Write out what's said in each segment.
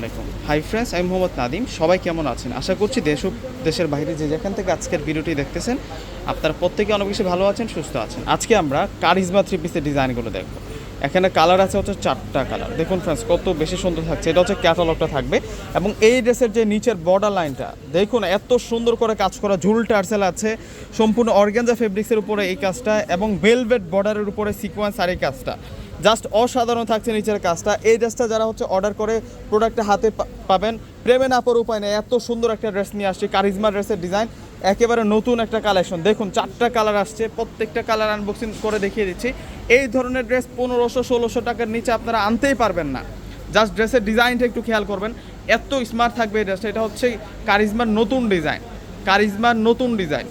আলাইকুম। Hi friends আমি মোহাম্মদ নাদিম সবাই কেমন আছেন? আশা করছি দেশ দেশের বাইরে যে যেখান থেকে আজকের ভিডিওটি দেখতেছেন, আপনারা প্রত্যেকে অনেক বেশি ভালো আছেন, সুস্থ আছেন। আজকে আমরা কারিজমা থ্রি পিসের ডিজাইনগুলো দেখব। এখানে কালার আছে হচ্ছে চারটা কালার। দেখুন ফ্রেন্ডস কত বেশি সুন্দর থাকছে। এটা হচ্ছে ক্যাটালগটা থাকবে। এবং এই ড্রেসের যে নিচের বর্ডার লাইনটা দেখুন এত সুন্দর করে কাজ করা ঝুল টার্সেল আছে। সম্পূর্ণ অর্গ্যানজা ফেব্রিক্সের উপরে এই কাজটা এবং ভেলভেট বর্ডারের উপরে সিকোয়েন্স আর এই কাজটা। জাস্ট অসাধারণ থাকছে নিচের কাজটা। এই ড্রেসটা যারা হচ্ছে অর্ডার করে প্রোডাক্টটা হাতে পাবেন, প্রেমে না পড়ার উপায় নেই। এত সুন্দর একটা ড্রেস নিয়ে আসছে কারিজমা ড্রেসের ডিজাইন একেবারে নতুন একটা কালেকশন দেখুন, চারটা কালার আসছে, প্রত্যেকটা কালার আনবক্সিং করে দেখিয়ে দিচ্ছি। এই ধরনের ড্রেস পনেরোশো, ষোলোশো টাকার নিচে আপনারা আনতেই পারবেন না। জাস্ট ড্রেসের ডিজাইনটা একটু খেয়াল করবেন। এত স্মার্ট থাকবে এই ড্রেসটা এটা হচ্ছে কারিজমার নতুন ডিজাইন কারিজমার নতুন ডিজাইন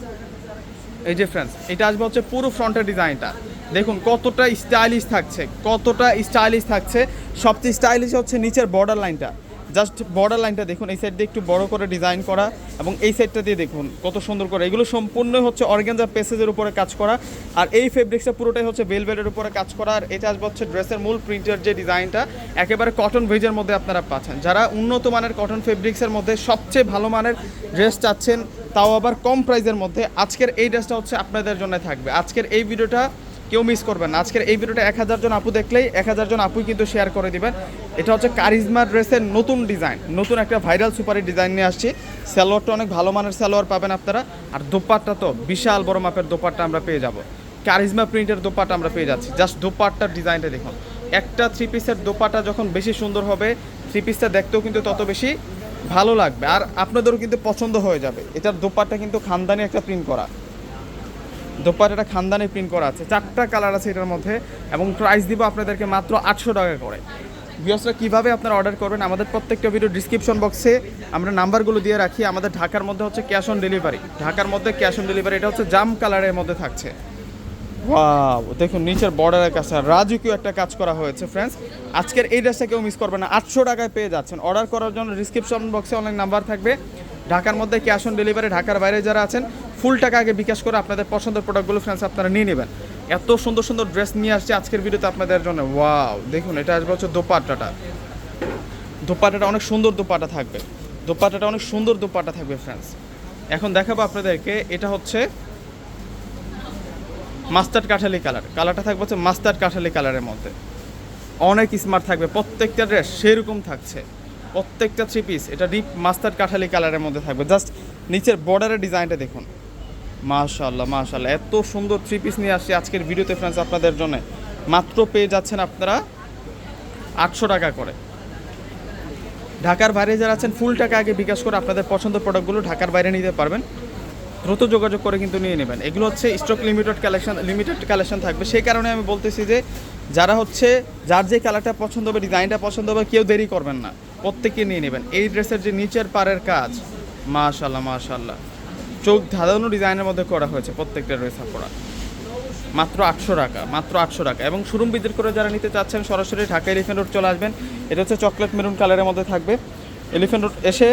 এই যে ফ্রেন্ডস এটা আসবে হচ্ছে পুরো ফ্রন্টের ডিজাইনটা দেখুন, কতটা স্টাইলিশ থাকছে, কতটা স্টাইলিশ থাকছে। সবচেয়ে স্টাইলিশ হচ্ছে নিচের বর্ডার লাইনটা জাস্ট বর্ডার লাইনটা দেখুন, এই সাইড দিয়ে একটু বড় করে ডিজাইন করা এবং এই সাইডটা দিয়ে দেখুন, কত সুন্দর করে। এগুলো সম্পূর্ণ হচ্ছে অর্গ্যানজা পেসেজের উপরে কাজ করা। আর এই ফেব্রিক্সটা পুরোটাই হচ্ছে বেলভেটের উপরে কাজ করা। আর এটা আসবে হচ্ছে ড্রেসের মূল প্রিন্টের যে ডিজাইনটা একেবারে কটন ভেজের মধ্যে আপনারা পাচ্ছেন। যারা উন্নত মানের কটন ফেব্রিক্সের মধ্যে সবচেয়ে ভালো মানের ড্রেস চাচ্ছেন, তাও আবার কম প্রাইসের মধ্যে। আজকের এই ড্রেসটা হচ্ছে আপনাদের জন্য থাকবে। আজকের এই ভিডিওটা কেউ মিস করবেন আজকের এই ভিডিওটা এক হাজার জন আপু দেখলেই এক হাজার জন আপুই কিন্তু শেয়ার করে দিবেন। এটা হচ্ছে কারিজমা ড্রেসের নতুন ডিজাইন নতুন একটা ভাইরাল সুপারি ডিজাইন নিয়ে আসছি। সালোয়ারটা অনেক ভালো মানের সালোয়ার পাবেন আপনারা। আর দোপাট্টা তো বিশাল বড় মাপের দোপাট্টা আমরা পেয়ে যাব। কারিজমা প্রিন্টের দোপাট্টা আমরা পেয়ে যাচ্ছি। জাস্ট দোপাট্টার ডিজাইনটা দেখুন। একটা থ্রি পিসের দোপাট্টা যখন বেশি সুন্দর হবে থ্রি পিসটা দেখতেও কিন্তু তত বেশি ভালো লাগবে। আর আপনাদেরও কিন্তু পছন্দ হয়ে যাবে। এটার দোপাট্টা কিন্তু খানদানি একটা প্রিন্ট করা। দোপাট্টাটা খানদানি প্রিন্ট করা আছে। চারটা কালার আছে এটার মধ্যে এবং প্রাইস দিব আপনাদেরকে মাত্র আটশো টাকা করে। ভিউসরা কীভাবে আপনারা অর্ডার করবেন আমাদের প্রত্যেকটা ভিডিও ডিসক্রিপশন বক্সে আমরা নাম্বারগুলো দিয়ে রাখি। আমাদের ঢাকার মধ্যে হচ্ছে ক্যাশ অন ডেলিভারি ঢাকার মধ্যে ক্যাশ অন ডেলিভারি এটা হচ্ছে জাম কালারের মধ্যে থাকছে। ওয়াও দেখুন, নিচের বর্ডারের কাছে রাজকীয় একটা কাজ করা হয়েছে ফ্রেন্ডস আজকের এই ড্রেসটা কেউ মিস করবে না। আটশো টাকায় পেয়ে যাচ্ছেন। অর্ডার করার জন্য ডিসক্রিপশন বক্সে অনেক নাম্বার থাকবে। ঢাকার মধ্যে ক্যাশ অন ডেলিভারি ঢাকার বাইরে যারা আছেন ফুল টাকা আগে বিকাশ করে আপনাদের পছন্দের প্রোডাক্টগুলো ফ্রেন্ডস আপনারা নিয়ে নেবেন। এত সুন্দর সুন্দর ড্রেস নিয়ে আসছে আজকের ভিডিওতে আপনাদের জন্য। ওয়াও দেখুন, এটা আসবে হচ্ছে দোপাট্টাটা। দোপাট্টাটা অনেক সুন্দর দোপাটা থাকবে। দোপাট্টাটা অনেক সুন্দর দোপাটা থাকবে ফ্রেন্ডস এখন দেখাবো আপনাদেরকে, এটা হচ্ছে মাস্টার্ড কাঠালি কালার কালারটা থাকবে হচ্ছে মাস্টার্ড কাঠালি কালারের মধ্যে। অনেক স্মার্ট থাকবে, প্রত্যেকটা ড্রেস সেরকম থাকছে। প্রত্যেকটা থ্রি পিস এটা ডিপ মাস্টার্ড কাঠালি কালারের মধ্যে থাকবে। জাস্ট নিচের বর্ডারের ডিজাইনটা দেখুন। মাশাল্লাহ মাশাল্লাহ এত সুন্দর থ্রি পিস নিয়ে আসছি আজকের ভিডিওতে ফ্রেন্ডস আপনাদের জন্য। মাত্র পেয়ে যাচ্ছেন আপনারা আটশো টাকা করে। ঢাকার বাইরে যারা আছেন ফুল টাকা আগে বিকাশ করে আপনাদের পছন্দের প্রোডাক্টগুলো ঢাকার বাইরে নিতে পারবেন। দ্রুত যোগাযোগ করে কিন্তু নিয়ে নেবেন। এগুলো হচ্ছে stock limited collection limited collection থাকবে। সেই কারণে আমি বলতেছি যে, যারা হচ্ছে, যার যে কালারটা পছন্দ হবে ডিজাইনটা পছন্দ হবে, কেউ দেরি করবেন না। প্রত্যেকে নিয়ে নেবেন। এই ড্রেসের যে নিচের পাড়ের কাজ মাশাল্লাহ মাশাল্লাহ চোখ ধাঁধানো ডিজাইনের মধ্যে করা হয়েছে, প্রত্যেকটা ড্রেস করা মাত্র আটশো টাকা, মাত্র আটশো টাকা। এবং শোরুম ভিজিট করে যারা নিতে চাচ্ছেন, সরাসরি ঢাকা এলিফেন্ট রোড চলে আসবেন। এটা হচ্ছে চকলেট মেরুন কালারের মধ্যে থাকবে। এলিফেন্ট রোড এসে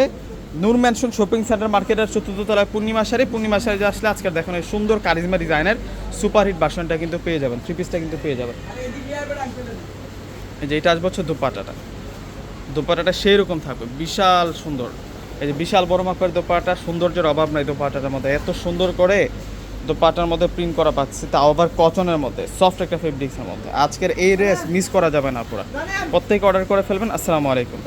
নূর ম্যানশন শপিং সেন্টার মার্কেটের চতুর্থ তলায় পূর্ণিমা শাড়ি। পূর্ণিমা শাড়ি যে আসলে আজকের দেখুন এই সুন্দর কারিজমা ডিজাইনের সুপারহিট বাসনটা কিন্তু পেয়ে যাবেন থ্রি পিসটা কিন্তু পেয়ে যাবেন। যে এটা আসবে হচ্ছে দুপাটাটা। দুপাটাটা সেই রকম থাকবে, বিশাল সুন্দর। এই যে বিশাল বড় মাপের দোপাটা, সৌন্দর্যের অভাব নাই দোপাটার মধ্যে। এত সুন্দর করে দোপাটার মধ্যে প্রিন্ট করা পাচ্ছে তাও আবার কটনের মধ্যে সফট একটা ফেব্রিক্সের মধ্যে। আজকের এই রেস মিস করা যাবে না পুরো। প্রত্যেকে অর্ডার করে ফেলবেন, আসসালামু আলাইকুম।